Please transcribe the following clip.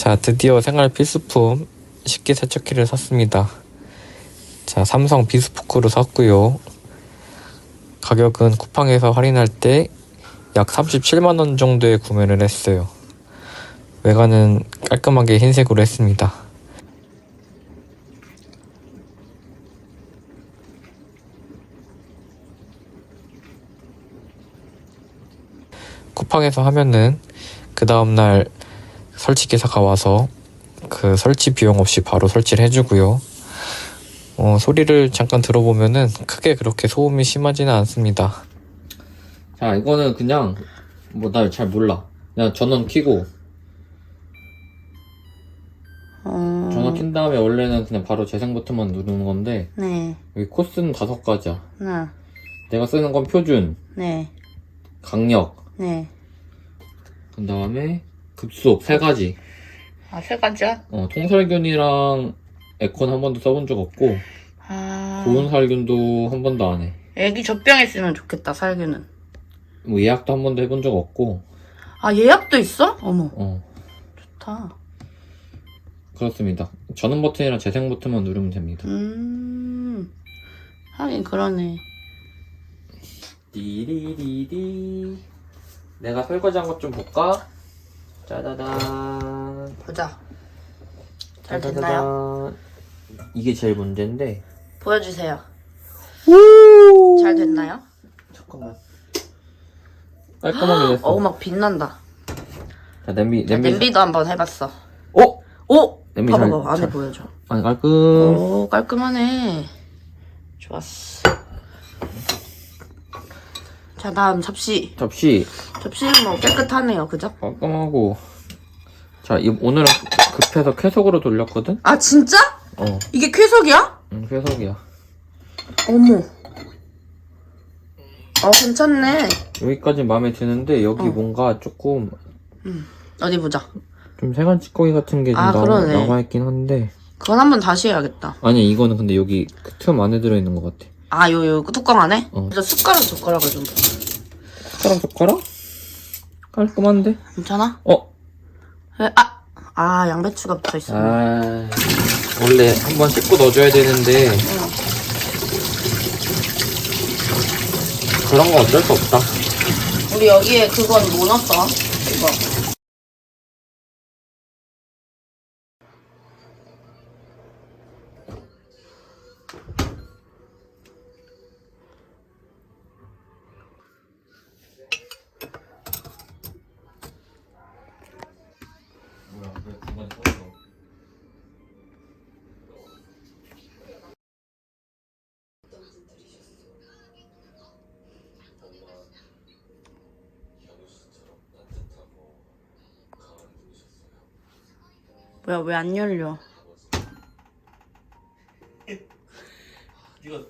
자, 드디어 생활 필수품 식기 세척기를 샀습니다. 자, 삼성 비스포크로 샀고요. 가격은 쿠팡에서 할인할 때 약 37만원 정도에 구매를 했어요. 외관은 깔끔하게 흰색으로 했습니다. 쿠팡에서 하면은 그 다음날 설치 기사가 와서 그 설치 비용 없이 바로 설치를 해주고요. 어, 소리를 잠깐 들어보면은 크게 그렇게 소음이 심하지는 않습니다. 자, 이거는 그냥 뭐 나 잘 몰라. 그냥 전원 켜고 어... 전원 킨 다음에 원래는 그냥 바로 재생 버튼만 누르는 건데 네, 여기 코스는 다섯 가지야. 네, 내가 쓰는 건 표준, 네, 강력, 네. 그 다음에 급속 세 가지. 아, 세 가지야? 어, 통살균이랑 에콘 한 번도 써본 적 없고 아, 고온 살균도 한 번도 안 해. 애기 젖병에 쓰면 좋겠다, 살균은. 뭐 예약도 한 번도 해본 적 없고 아, 예약도 있어? 어머, 어 좋다. 그렇습니다. 전원 버튼이랑 재생 버튼만 누르면 됩니다. 음, 하긴 그러네. 디리리리 내가 설거지한 것 좀 볼까? 짜자잔 보자. 잘 됐나요? 이게 제일 문제인데 보여주세요. 잘 됐나요? 잠깐만 깔끔하게 됐어. 어우, 막 빛난다. 자 냄비 자, 냄비 냄비도 한번 해봤어. 어? 오! 냄비 봐봐, 잘- 봐봐. 안에 잘- 보여줘. 아니 깔끔. 오, 깔끔하네. 좋았어. 자, 다음 접시. 접시 접시는 뭐 깨끗하네요, 그죠? 깔끔하고 자 이, 오늘은 급해서 쾌속으로 돌렸거든? 아, 진짜? 어 이게 쾌속이야? 응, 쾌속이야 어머. 어, 괜찮네. 여기까지 마음에 드는데 여기 어. 뭔가 조금 어디 보자. 좀 세간 찌꺼기 같은 게 좀 아, 나와, 그러네. 남아있긴 한데 그건 한번 다시 해야겠다. 아니 이거는 근데 여기 그 틈 안에 들어있는 것 같아 아, 요, 요, 뚜껑 안에? 어. 저 숟가락, 젓가락을 좀. 숟가락 젓가락? 깔끔한데? 괜찮아? 어? 에, 아! 아, 양배추가 붙어 있어. 아 원래 한 번 씻고 넣어줘야 되는데 그런 건 어쩔 수 없다 우리 여기에 그건 뭐 넣었어? 이거. 뭐야 왜 안 열려? 네가